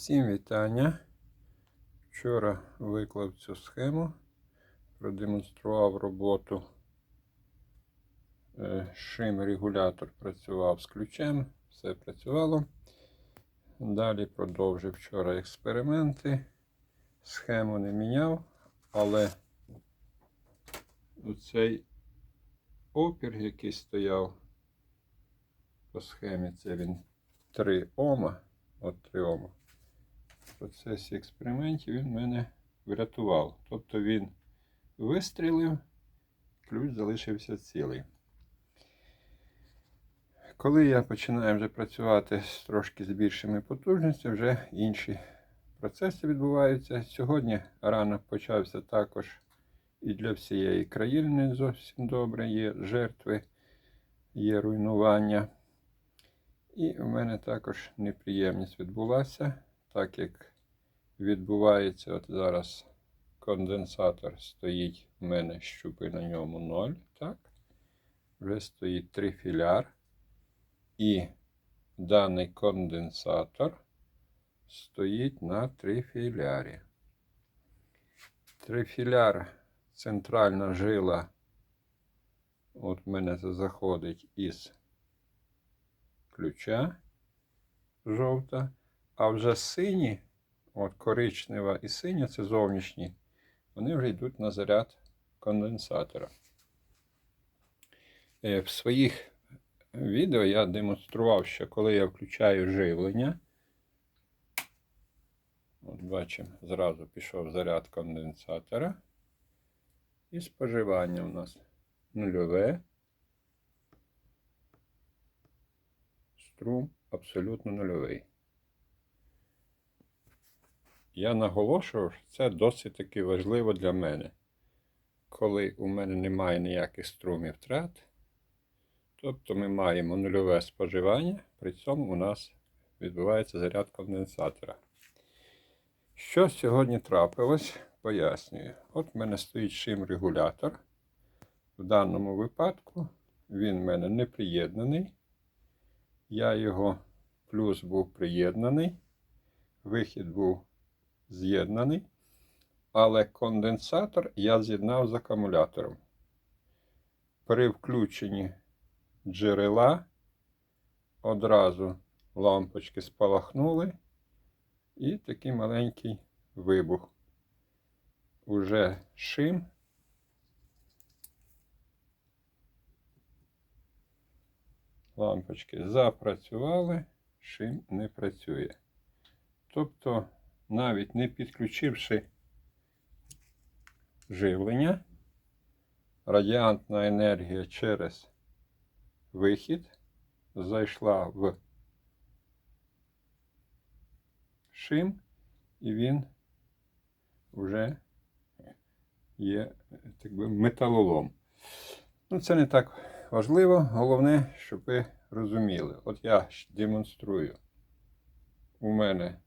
Всім вітання. Вчора виклав цю схему, продемонстрував роботу. Е, Шим-регулятор працював з ключем, все працювало. Далі продовжив вчора експерименти. Схему не міняв, але оцей опір, який стояв по схемі, це він 3 Ома. От 3 Ома. В процесі експериментів він мене врятував. Тобто він вистрілив, ключ залишився цілий. Коли я починаю вже працювати з трошки з більшими потужностями, вже інші процеси відбуваються. Сьогодні ранок почався також і для всієї країни не зовсім добре. Є жертви, є руйнування. І в мене також неприємність відбулася, так як відбувається от зараз конденсатор стоїть в мене щупи на ньому 0, так? Вже стоїть трифіляр. І даний конденсатор стоїть на трифілярі. Трифіляр центральна жила. От в мене це заходить із ключа жовта, а вже сині, от коричнева і синя, це зовнішні, вони вже йдуть на заряд конденсатора. Е, В своїх відео я демонстрував, що коли я включаю живлення, от бачимо, зразу пішов заряд конденсатора. І споживання у нас нульове. струм абсолютно нульовий. Я наголошував, що це досить таки важливо для мене. Коли у мене немає ніяких струмів втрат, тобто ми маємо нульове споживання, при цьому у нас відбувається заряд конденсатора. Що сьогодні трапилось, пояснюю. От в мене стоїть шим-регулятор. В даному випадку він в мене не приєднаний. Я його плюс був приєднаний, вихід був з'єднаний, але конденсатор я з'єднав з акумулятором. При включенні джерела одразу лампочки спалахнули і такий маленький вибух. Уже шим лампочки запрацювали, шим не працює. Тобто, навіть не підключивши живлення, радіантна енергія через вихід зайшла в шим, і він вже є так би, металолом. Ну, це не так важливо. Головне, щоб ви розуміли. От я демонструю. У мене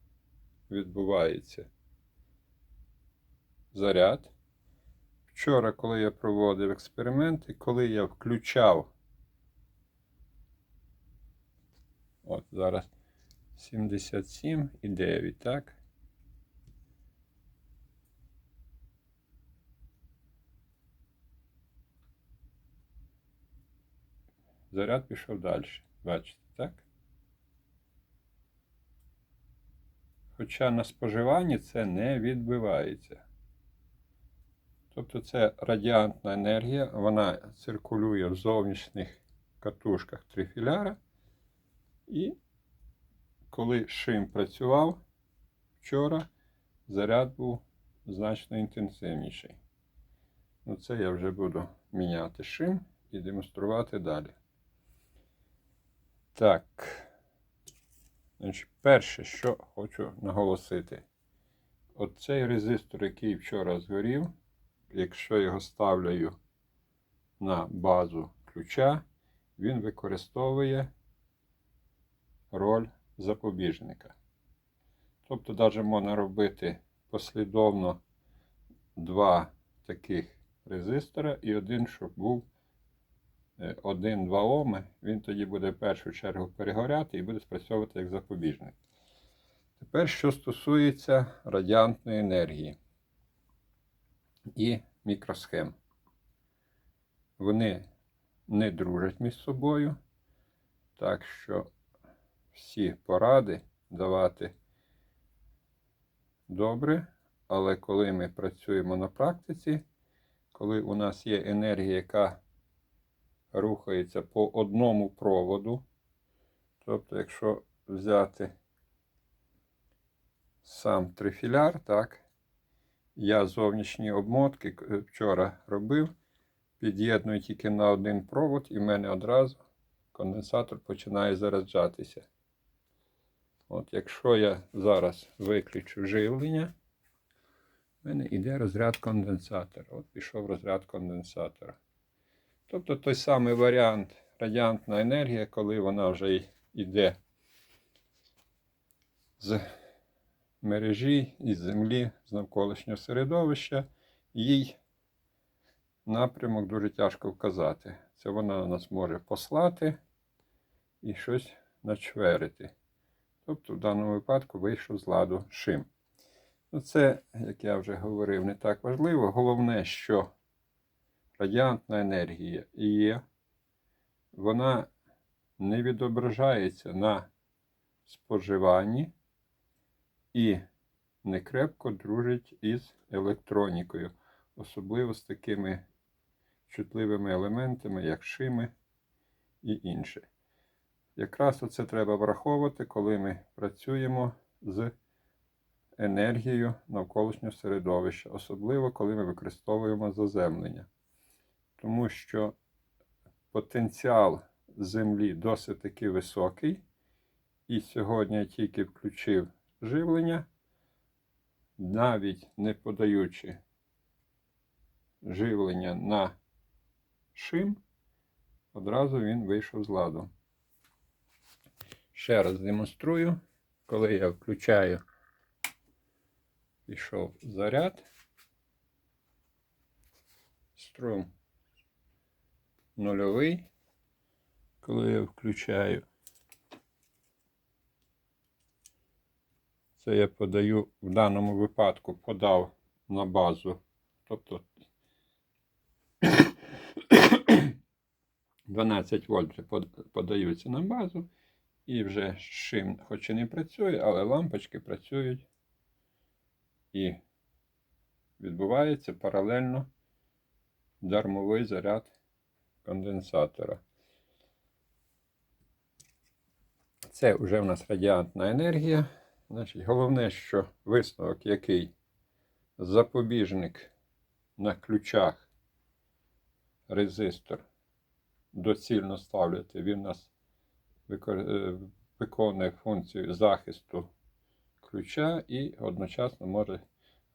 відбувається заряд. Вчора, коли я проводив експерименти, коли я включав, от зараз 77,9, так? Заряд пішов далі. Бачите, так? Хоча на споживанні це не відбивається. Тобто це радіантна енергія, вона циркулює в зовнішніх катушках трифіляра. І коли шим працював вчора, заряд був значно інтенсивніший. Ну, це я вже буду міняти шим і демонструвати далі. Так. Значить, Перше, що хочу наголосити. Оцей резистор, який вчора згорів, якщо його ставлю на базу ключа, він використовує роль запобіжника. Тобто, навіть можна робити послідовно два таких резистора і один, щоб був 1-2 Оми, він тоді буде в першу чергу перегоряти і буде спрацьовувати як запобіжник. Тепер, що стосується радіантної енергії і мікросхем. Вони не дружать між собою, так що всі поради давати добре, але коли ми працюємо на практиці, коли у нас є енергія, яка рухається по одному проводу, тобто, якщо взяти сам трифіляр, так, я зовнішні обмотки вчора робив, під'єдную тільки на один провод, і в мене одразу конденсатор починає заряджатися. От якщо я зараз виключу живлення, в мене йде розряд конденсатора. От пішов розряд конденсатора. Тобто той самий варіант радіантна енергія, коли вона вже йде з мережі, із землі, з навколишнього середовища, їй напрямок дуже тяжко вказати. Це вона нас може послати і щось начверити. Тобто, в даному випадку вийшов з ладу шим. Ну, це, як я вже говорив, не так важливо. Головне, що радіантна енергія є, вона не відображається на споживанні і не крепко дружить із електронікою, особливо з такими чутливими елементами, як шими і інше. Якраз оце треба враховувати, коли ми працюємо з енергією навколишнього середовища, особливо коли ми використовуємо заземлення. Тому що потенціал Землі досить таки високий. І сьогодні я тільки включив живлення, навіть не подаючи живлення на шим, одразу він вийшов з ладу. Ще раз демонструю, коли я включаю, пішов заряд, струм нульовий, коли я включаю, це я подаю в даному випадку подав на базу, тобто 12 вольт подаються на базу. І вже шим, хоч і не працює, але лампочки працюють. І відбувається паралельно дармовий заряд конденсатора. Це вже в нас радіантна енергія. Значить, головне, що висновок який запобіжник на ключах резистор доцільно ставляти. Він у нас е, виконує функцію захисту ключа і одночасно може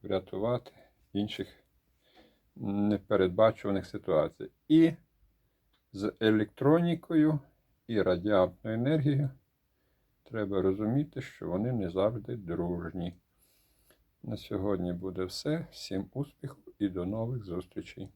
врятувати інших непередбачуваних ситуацій. І з електронікою і радіантною енергією треба розуміти, що вони не завжди дружні. На сьогодні буде все. Всім успіху і до нових зустрічей!